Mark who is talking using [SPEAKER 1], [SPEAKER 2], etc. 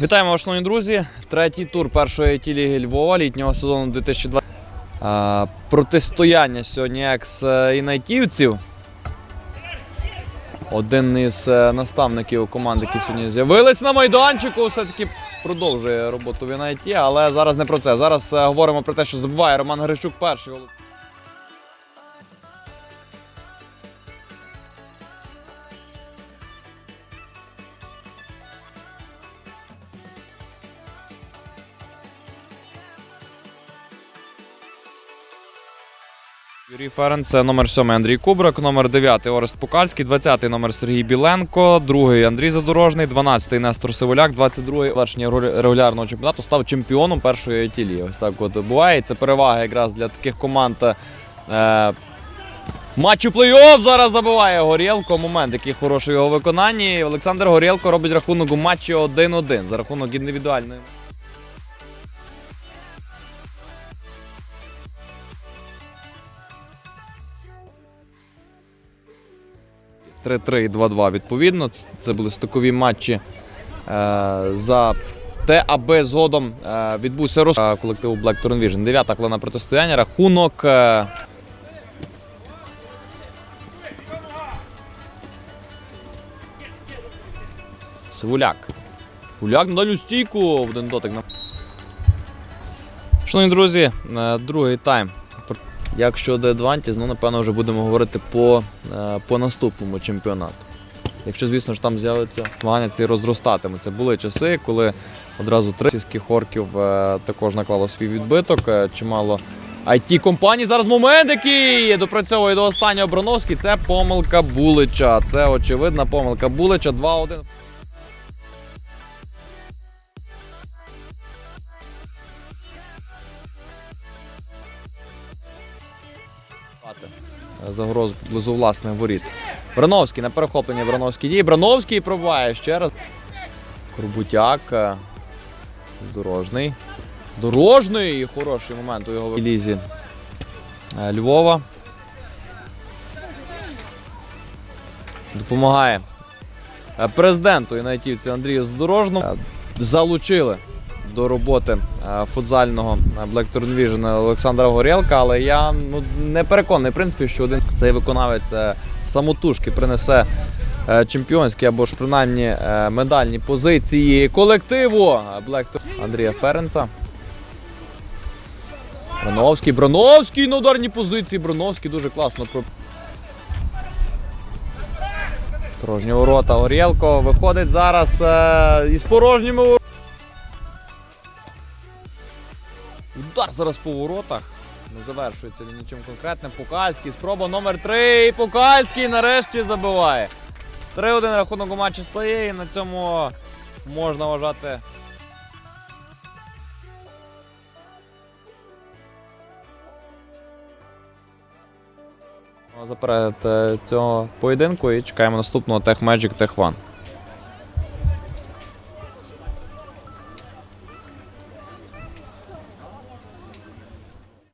[SPEAKER 1] Вітаємо вас, шановні друзі. Третій тур першої ті-ліги Львова літнього сезону 2020. А, протистояння сьогодні екс-інайтівців. Один із е, наставників команди, які сьогодні з'явились на майданчику, все-таки продовжує роботу в Інайті, але зараз не про це. Зараз е, говоримо про те, що забуває Роман Грищук перший Юрій Ференц, номер 7 Андрій Кубрак, номер 9 Орест Пукальський, 20 номер Сергій Біленко, 2 Андрій Задорожний, 12 Нестор Сиволяк, 22 вершення регулярного чемпіонату став чемпіоном першої тілі. Ось так от буває. Це перевага якраз для таких команд. Е, Матчу плей-офф зараз забиває Горєлко. Момент, який хороший його виконанні. Олександр Горєлко робить рахунок у матчі 1-1 за рахунок індивідуальної. – 3-3 і 2-2 відповідно. Це були стокові матчі е, за те, аби згодом е, відбувся роз е, колективу Black Turn Vision. Дев'ята хвилина протистояння. Рахунок. Сивуляк. Гуляк на дальню стійку. Один дотик. на- Шановні друзі, другий тайм. Як щодо Адвантіз, ну напевно вже будемо говорити по, е, по наступному чемпіонату. Якщо, звісно ж, там з'явиться змагання, ці розростатимуться. Були часи, коли одразу три сільських орків е, також наклало свій відбиток. Е, Чимало it компаній Зараз момент, який допрацьовує до останнього Броновський. Це помилка Булича. Це очевидна помилка Булича. 2-1. Загроз поблизу власних воріт. Брановський на перехопленні Брановський діє. Брановський пробиває ще раз. Корбутяк. е, Дорожний. Дорожний! Хороший момент у його лізі е, Львова. Допомагає е, президенту інайтівці Андрію Задорожному. Залучили до роботи е, футзального е, Black Turn Vision Олександра Горєлка, але я ну, не переконаний, в принципі, що один цей виконавець е, самотужки принесе чемпіонські або ж принаймні медальні позиції колективу Black Turn Андрія Ференца. Броновський, Броновський на ударній позиції. Броновський дуже класно. Порожні ворота. Горєлко виходить зараз із порожніми воротами. Удар зараз по воротах. Не завершується він нічим конкретним. Пукальський. Спроба номер 3. І Пукальський нарешті забиває. 3-1 рахунок у матчі стає і на цьому можна вважати. За перед е, цього поєдинку і чекаємо наступного Tech Magic Tech One.